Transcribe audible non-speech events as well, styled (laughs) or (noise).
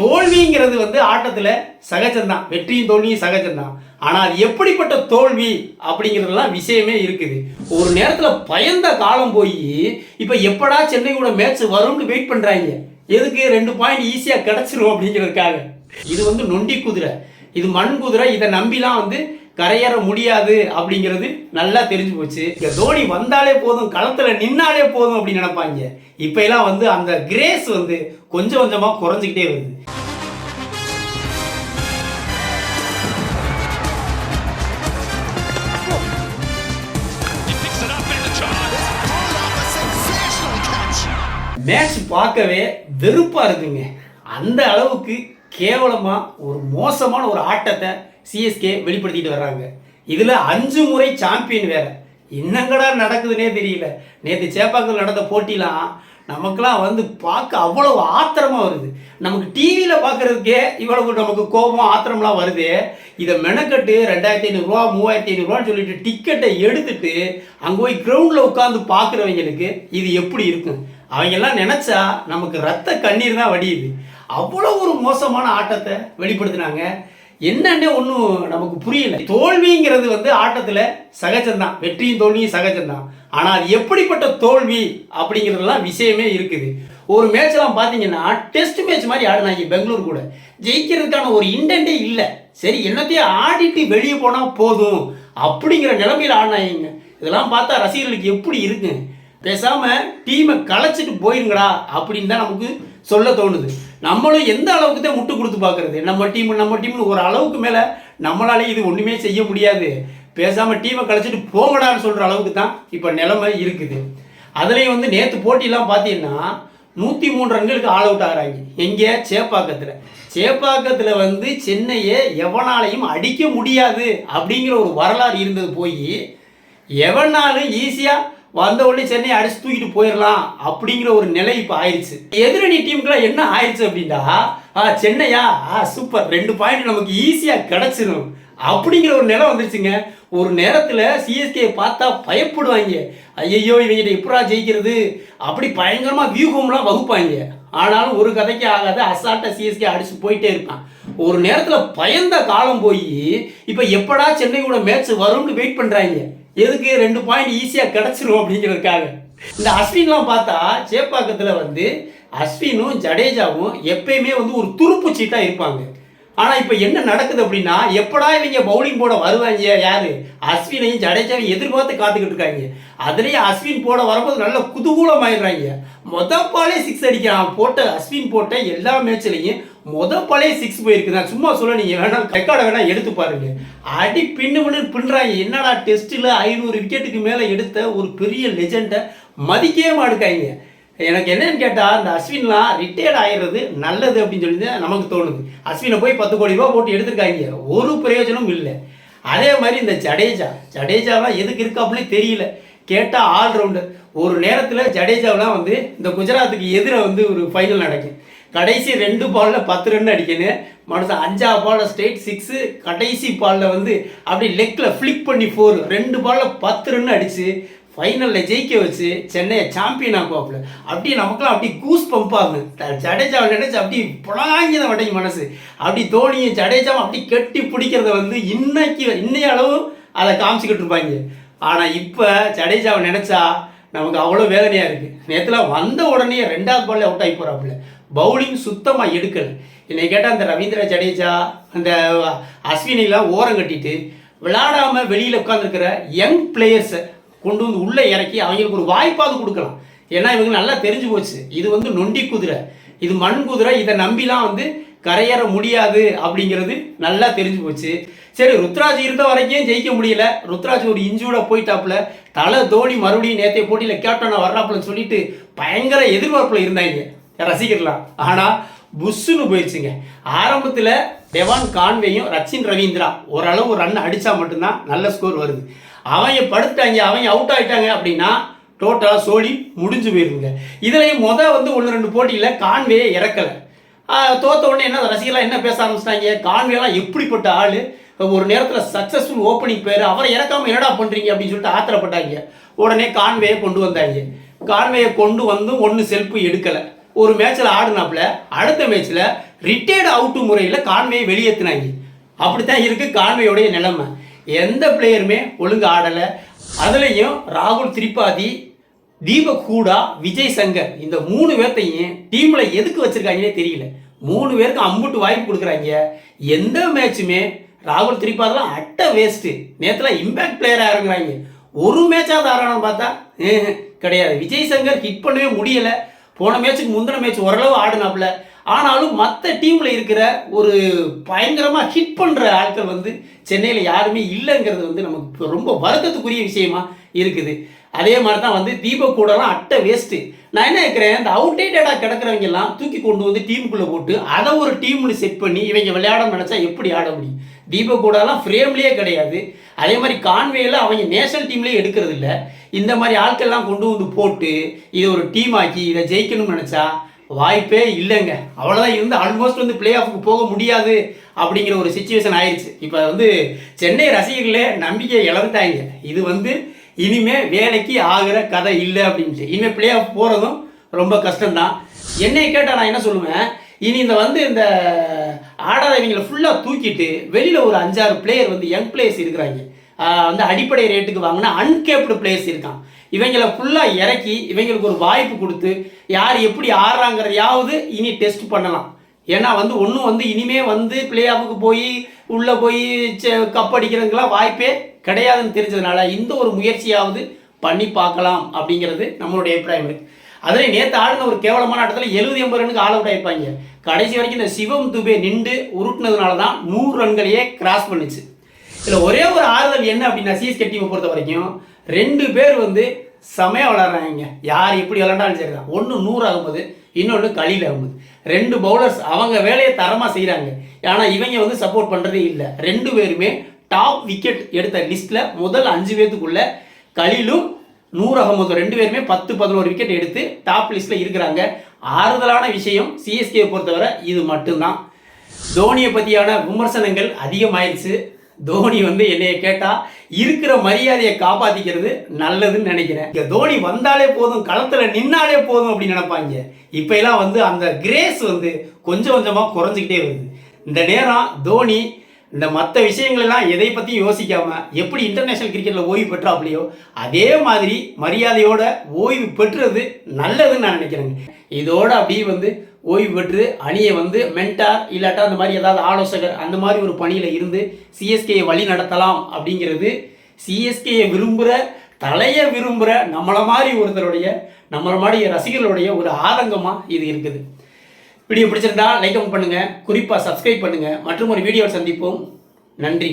தோல்விங்கிறது வந்து ஆட்டத்தில் சகஜம்தான். வெற்றியும் தோல்வியும் சகஜம்தான். ஆனால் அது எப்படிப்பட்ட தோல்வி அப்படிங்கிறதுலாம் விஷயமே இருக்குது. ஒரு நேரத்தில் பயந்த காலம் போய் இப்போ எப்படா சென்னையோட மேட்ச் வரும்னு வெயிட் பண்ணுறாங்க எதுக்கு ரெண்டு பாயிண்ட் ஈஸியாக கிடச்சிரும் அப்படிங்கிறதுக்காக. இது வந்து நொண்டி குதிரை. இது மண் குதிரை. இதை நம்பிலாம் வந்து கரையேற முடியாது அப்படிங்கிறது நல்லா தெரிஞ்சு போச்சு. இங்க தோனி வந்தாலே போதும் களத்துல நின்னாலே போதும் அப்படின்னு நினைப்பாங்க. இப்ப எல்லாம் வந்து அந்த கிரேஸ் வந்து கொஞ்சம் கொஞ்சமா குறைஞ்சிக்கிட்டே வருது. மேட்ச் பார்க்கவே வெறுப்பா இருக்குங்க. அந்த அளவுக்கு கேவலமாக ஒரு மோசமான ஒரு ஆட்டத்தை சிஎஸ்கே வெளிப்படுத்திட்டு வர்றாங்க. இதில் அஞ்சு முறை சாம்பியன் வேற. என்னங்கடா நடக்குதுன்னே தெரியல. நேற்று சேப்பாக்கில் நடந்த போட்டிலாம் நமக்கெல்லாம் வந்து பார்க்க அவ்வளவு ஆத்திரமாக வருது. நமக்கு டிவியில் பார்க்குறதுக்கே இவ்வளவு நமக்கு கோபம் ஆத்திரம்லாம் வருது. இதை மெனக்கட்டு ரெண்டாயிரத்தி ஐநூறுரூவா மூவாயிரத்தி ஐநூறுரூவான்னு சொல்லிட்டு டிக்கெட்டை எடுத்துட்டு அங்கே போய் கிரவுண்டில் உட்காந்து பார்க்குறவங்களுக்கு இது எப்படி இருக்கும்? அவங்கெல்லாம் நினச்சா நமக்கு ரத்த கண்ணீர் தான் வடியுது. அவ்வளோ ஒரு மோசமான ஆட்டத்தை வெளிப்படுத்தினாங்க. என்னன்னே ஒன்றும் நமக்கு புரியல. தோல்விங்கிறது வந்து ஆட்டத்தில் சகஜம்தான். வெற்றியும் தோல்வியும் சகஜம்தான். ஆனால் அது எப்படிப்பட்ட தோல்வி அப்படிங்கிறதுலாம் விஷயமே இருக்குது. ஒரு மேட்ச்லாம் பார்த்தீங்கன்னா டெஸ்ட் மேட்ச் மாதிரி ஆடினாங்க பெங்களூர் கூட. ஜெயிக்கிறதுக்கான ஒரு இன்டென்ட்டே இல்லை. சரி என்னத்தையும் ஆடிட்டு வெளியே போனால் போதும் அப்படிங்கிற நிலைமையில் ஆடினாங்க. இதெல்லாம் பார்த்தா ரசிகர்களுக்கு எப்படி இருக்குங்க பேசாமல் டீமை களைச்சிட்டு போயிருங்கடா அப்படின்னு தான் நமக்கு சொல்ல தோணுது. நம்மளும் எந்த அளவுக்கு தான் முட்டு கொடுத்து பார்க்குறது? நம்ம டீம் நம்ம டீம்னு ஒரு அளவுக்கு மேலே நம்மளால இது ஒன்றுமே செய்ய முடியாது. பேசாமல் டீமை கழிச்சிட்டு போங்கடான்னு சொல்கிற அளவுக்கு தான் இப்போ நிலைமை இருக்குது. அதுலேயும் வந்து நேற்று போட்டிலாம் பார்த்தீங்கன்னா நூற்றி மூணு ரன்களுக்கு ஆல் அவுட் ஆகிறாங்க. எங்கே? சேப்பாக்கத்தில். சேப்பாக்கத்தில் வந்து சென்னையை எவனாலையும் அடிக்க முடியாது அப்படிங்கிற ஒரு வரலாறு இருந்தது போய் எவனாலும் ஈஸியாக வந்த உடனே சென்னை அடிச்சு தூக்கிட்டு போயிடலாம் அப்படிங்கிற ஒரு நிலை இப்போ ஆயிடுச்சு எதிரணி டீமுக்குலாம் என்ன ஆயிடுச்சு அப்படின்னா ஆ சென்னையா? ஆ சூப்பர் ரெண்டு பாயிண்ட் நமக்கு ஈஸியாக கிடச்சிடும் அப்படிங்கிற ஒரு நிலை வந்துருச்சுங்க. ஒரு நேரத்தில் சிஎஸ்கே பார்த்தா பயப்படுவாங்க. ஐயையோ இவங்கிட்ட எப்படா ஜெயிக்கிறது? அப்படி பயங்கரமாக வியூகம்லாம் வகுப்பாங்க. ஆனாலும் ஒரு கதைக்கு ஆகாத. அசால்ட்டாக சிஎஸ்கே அடிச்சு போயிட்டே இருப்பான். ஒரு நேரத்தில் பயந்த காலம் போய் இப்போ எப்படா சென்னையோட மேட்ச் வரும்னு வெயிட் பண்ணுறாங்க எதுக்கு ரெண்டு பாயிண்ட் ஈஸியாக கிடச்சிரும் அப்படிங்கிறதுக்காக. இந்த அஸ்வின்லாம் பார்த்தா சேப்பாக்கத்தில் வந்து அஸ்வினும் ஜடேஜாவும் எப்பயுமே வந்து ஒரு துருப்பு சீட்டாக இருப்பாங்க. ஆனால் இப்போ என்ன நடக்குது அப்படின்னா எப்படா இவங்க பவுலிங் போட வருவாங்க யாரு? அஸ்வினையும் ஜடேஜாவையும் எதிர்பார்த்து காத்துக்கிட்டு இருக்காங்க. அதுலேயும் அஸ்வின் போட வரும்போது நல்ல குதூகூலம் ஆயிடுறாங்க மொத பாலே சிக்ஸ் அடிக்கிறான். போட்ட அஸ்வின் போட்ட எல்லா மேட்ச்லையும் மொத பழைய சிக்ஸ் போயிருக்கு. நான் சும்மா சொல்ல நீங்கள் வேணா ரெக்கார்டை வேணா எடுத்து பாருங்க. அடி பின்னு பின்னு பின்னுறாங்க என்னடா டெஸ்ட்டில் ஐநூறு விக்கெட்டுக்கு மேலே எடுத்த ஒரு பெரிய லெஜெண்டை மதிக்கவே மாட்டுக்காங்க. எனக்கு என்னன்னு கேட்டால் இந்த அஸ்வின்லாம் ரிட்டையர்ட் ஆகிடுறது நல்லது அப்படின்னு சொல்லி நமக்கு தோணுது. அஸ்வினை போய் பத்து கோடி ரூபா போட்டு எடுத்திருக்காங்க. ஒரு பிரயோஜனமும் இல்லை. அதே மாதிரி இந்த ஜடேஜா ஜடேஜாலாம் எதுக்கு இருக்காப்புலே தெரியல. கேட்டால் ஆல்ரவுண்டர் ஒரு நேரத்தில் ஜடேஜாவெலாம் வந்து இந்த குஜராத்துக்கு எதிராக வந்து ஒரு ஃபைனல் நடக்கும். கடைசி ரெண்டு பாலில் பத்து ரன் அடிக்கணும் மனுஷன் அஞ்சா பாலில் ஸ்ட்ரெயிட் சிக்ஸு கடைசி பாலில் வந்து அப்படி லெக்கில் ஃப்ளிக் பண்ணி ஃபோர் ரெண்டு பாலில் பத்து ரன் அடித்து ஃபைனலில் ஜெயிக்க வச்சு சென்னையை சாம்பியன் ஆக்குவாப்புல. அப்படியே நமக்குலாம் அப்படி கூஸ் பம்ப் ஆகுது. ஜடேஜாவை நினைச்சு அப்படி புலகாங்கி தான் மனசு. அப்படி தோனியும் ஜடேஜாவும் அப்படி கட்டி பிடிக்கிறத வந்து இன்னைக்கு இன்னைய அளவு அதை காமிச்சிக்கிட்டு இருப்பாங்க. ஆனால் இப்போ ஜடேஜாவை நினச்சா நமக்கு அவ்வளோ வேதனையாக இருக்குது நேற்றுலாம் வந்த உடனே ரெண்டாவது பால்ல அவுட் ஆகி போகிறாப்புல பவுலிங் சுத்தமாக எடுக்கலை. என்னை கேட்டால் அந்த ரவீந்திர ஜடேஜா அந்த அஸ்வினிலாம் ஓரம் கட்டிட்டு விளாடாமல் வெளியில் உட்காந்துருக்கிற யங் பிளேயர்ஸை கொண்டு வந்து உள்ளே இறக்கி அவங்களுக்கு ஒரு வாய்ப்பாவது கொடுக்கலாம். ஏன்னா இவங்க நல்லா தெரிஞ்சு போச்சு. இது வந்து நொண்டி குதிரை. இது மண் குதிரை. இதை நம்பிலாம் வந்து கரையேற முடியாது அப்படிங்கிறது நல்லா தெரிஞ்சு போச்சு. சரி ருத்ராஜ் இருந்த வரைக்கும் ஜெயிக்க முடியல. ருத்ராஜ் ஒரு இன்ஜூர்ட போயிட்டாப்புல. தலை தோனி மறுபடியும் நேற்றைய போட்டியில் கேப்டனாக வர்றாப்புலன்னு சொல்லிட்டு பயங்கர எதிர்பார்ப்பில் இருந்தாங்க. ரசிகர்லாம். ஆனால் புஷ்ஷுன்னு போயிடுச்சுங்க. ஆரம்பத்தில் டெவான் கான்வேயும் ரச்சின் ரவீந்திரா ஓரளவு ரன் அடித்தா மட்டும்தான் நல்ல ஸ்கோர் வருது. அவங்க படுத்துட்டாங்க அவங்க அவுட் ஆகிட்டாங்க அப்படின்னா டோட்டலாக சோழி முடிஞ்சு போயிருங்க. இதுலேயும் மொதல் வந்து ஒன்று ரெண்டு போட்டியில் கான்வே இறக்கலை. தோத்த உடனே என்ன ரசிகர்லாம் என்ன பேச ஆரம்பிச்சிட்டாங்க? கான்வேலாம் எப்படிப்பட்ட ஆள். ஒரு நேரத்தில் சக்ஸஸ்ஃபுல் ஓப்பனிங் பேர் அவரை இறக்காம என்னடா பண்ணுறீங்க அப்படின்னு சொல்லிட்டு ஆத்திரப்பட்டாங்க. உடனே கான்வேயை கொண்டு வந்தாங்க. கான்வேயை கொண்டு வந்தும் ஒன்று செல்ஃபு எடுக்கலை. ஒரு மேட்ச்சில் ஆடினாப்புல அடுத்த மேட்ச்சில் ரிட்டையர்டு அவுட்டு முறையில் கான்வேயை வெளியேற்றினாங்க அப்படித்தான் இருக்குது கான்வேயோடைய நிலைமை. எந்த பிளேயருமே ஒழுங்கு ஆடலை. அதுலேயும் ராகுல் திரிபாதி தீபக் ஹூடா விஜய் சங்கர் இந்த மூணு பேர்த்தையும் டீமில் எதுக்கு வச்சுருக்காங்கன்னே தெரியல. மூணு பேருக்கு அம்புட்டு வாய்ப்பு கொடுக்குறாங்க. எந்த மேட்சுமே ராகுல் திரிபாதெல்லாம் அட்டை வேஸ்ட்டு நேற்றுலாம் இம்பேக்ட் பிளேயராக இறங்குறாங்க. ஒரு மேட்சாவது தாராளம் பார்த்தா (laughs) கிடையாது. விஜய் சங்கர் ஹிட் பண்ணவே முடியலை. போன மேட்சுக்கு முந்தின மேட்ச் ஓரளவு ஆடுனாப்புல. ஆனாலும் மற்ற டீமில் இருக்கிற ஒரு பயங்கரமாக ஹிட் பண்ணுற ஆட்கள் வந்து சென்னையில் யாருமே இல்லைங்கிறது வந்து நமக்கு ரொம்ப வருத்தத்துக்குரிய விஷயமா இருக்குது. அதே மாதிரி தான் வந்து தீபக் கூடலாம் அட்டை வேஸ்ட்டு நான் என்ன இருக்கிறேன் இந்த அவுடேட்டடாக கிடக்கிறவங்க எல்லாம் தூக்கி கொண்டு வந்து டீமுக்குள்ளே போட்டு அதை ஒரு டீம்னு செட் பண்ணி இவங்க விளையாட நினச்சா எப்படி ஆட முடியும்? தீபக் கூடலாம் ஃப்ரேம்லேயே கிடையாது. அதே மாதிரி கான்வேயில் அவங்க நேஷனல் டீம்லேயே எடுக்கிறது இல்லை. இந்த மாதிரி ஆட்கள்லாம் கொண்டு வந்து போட்டு இதை ஒரு டீம் ஆக்கி இதை ஜெயிக்கணும்னு நினச்சா வாய்ப்பே இல்லைங்க. அவ்வளோதான் இருந்து ஆல்மோஸ்ட் வந்து பிளே ஆஃப்க்கு போக முடியாது அப்படிங்கிற ஒரு சுச்சுவேஷன் ஆயிடுச்சு இப்போ வந்து சென்னை ரசிகர்களே நம்பிக்கை இழந்துட்டாங்க. இது வந்து இனிமே வேலைக்கு ஆகிற கதை இல்லை அப்படின்ட்டு இனிமேல் பிளே ஆஃப் போகிறதும் ரொம்ப கஷ்டம்தான். என்னை கேட்டால் நான் என்ன சொல்லுவேன்? இனி இந்த வந்து இந்த ஆடாதவங்களை ஃபுல்லாக தூக்கிட்டு வெளியில் ஒரு அஞ்சாறு பிளேயர் வந்து யங் பிளேயர்ஸ் இருக்கிறாங்க. வந்து அடிப்படை ரேட்டுக்கு வாங்கினா அன்கேப்டு பிளேயர்ஸ் இருக்கான். இவங்களை ஃபுல்லாக இறக்கி இவங்களுக்கு ஒரு வாய்ப்பு கொடுத்து யார் எப்படி ஆடுறாங்கிறதையாவது இனி டெஸ்ட் பண்ணலாம். ஏன்னா வந்து ஒன்றும் வந்து இனிமே வந்து பிளே ஆஃபுக்கு போய் உள்ளே போய் கப் அடிக்கிறதுக்கெல்லாம் வாய்ப்பே கிடையாதுன்னு தெரிஞ்சதுனால இந்த ஒரு முயற்சியாவது பண்ணி பார்க்கலாம் அப்படிங்கிறது நம்மளுடைய அபிப்பிராயம் இருக்கு. அதில் நேற்று ஆடின ஒரு கேவலமான ஆட்டத்தில் எழுபது எண்பது ரனுக்கு ஆல் அவுட் ஆயிருப்பாங்க கடைசி வரைக்கும் இந்த சிவம் துபே நின்று உருட்டினதுனால தான் நூறு ரன்களையே கிராஸ் பண்ணுச்சு. இதில் ஒரே ஒரு ஆறுதல் என்ன அப்படின்னா சிஎஸ்கே டீமை பொறுத்த வரைக்கும் ரெண்டு பேர் வந்து செமையாக விளாட்றாங்க யார் எப்படி விளாண்டாலும் சரி தான் ஒன்று நூறு ஆகும்போது இன்னொன்று கலீல் ஆகும்போது. ரெண்டு பவுலர்ஸ் அவங்க வேலையை தரமாக செய்கிறாங்க ஆனால் இவங்க வந்து சப்போர்ட் பண்ணுறதே இல்லை. ரெண்டு பேருமே டாப் விக்கெட் எடுத்த லிஸ்ட்டில் முதல் அஞ்சு பேர்த்துக்குள்ள கலீலும் நூறு அகமது ரெண்டு பேருமே பத்து பதினோரு விக்கெட் எடுத்து டாப் லிஸ்ட்டில் இருக்கிறாங்க. ஆறுதலான விஷயம் சிஎஸ்கே பொறுத்தவரை இது மட்டும்தான். தோனியை பற்றியான விமர்சனங்கள் அதிகமாயிருச்சு. தோனி வந்து என்னைய கேட்டா இருக்கிற மரியாதையை காப்பாத்திக்கிறது நல்லதுன்னு நினைக்கிறேன். இங்க தோனி வந்தாலே போதும் களத்துல நின்னாலே போதும் அப்படின்னு நினைப்பாங்க. இப்ப எல்லாம் வந்து அந்த கிரேஸ் வந்து கொஞ்சம் கொஞ்சமா குறைஞ்சிக்கிட்டே வருது. இந்த நேரம் தோனி இந்த மற்ற விஷயங்கள் எல்லாம் எதை பற்றியும் யோசிக்காம எப்படி இன்டர்நேஷனல் கிரிக்கெட்டில் ஓய்வு பெற்றாப்லையோ அதே மாதிரி மரியாதையோட ஓய்வு பெற்றது நல்லதுன்னு நான் நினைக்கிறேங்க. இதோட அப்படியே வந்து ஓய்வு பெற்று அணியை வந்து மென்டார் இல்லாட்டா அந்த மாதிரி ஏதாவது ஆலோசகர் அந்த மாதிரி ஒரு பணியில் இருந்து சிஎஸ்கேயை வழி நடத்தலாம் அப்படிங்கிறது சிஎஸ்கேயை விரும்புகிற தலையை விரும்புகிற நம்மளை மாதிரி ஒருத்தருடைய நம்மளை மாதிரி ரசிகர்களுடைய ஒரு ஆதங்கமாக இது இருக்குது. வீடியோ பிடிச்சிருந்தா லைக் பண்ணுங்கள் குறிப்பாக சப்ஸ்கிரைப் பண்ணுங்கள் மற்றும் ஒரு வீடியோவை சந்திப்போம். நன்றி.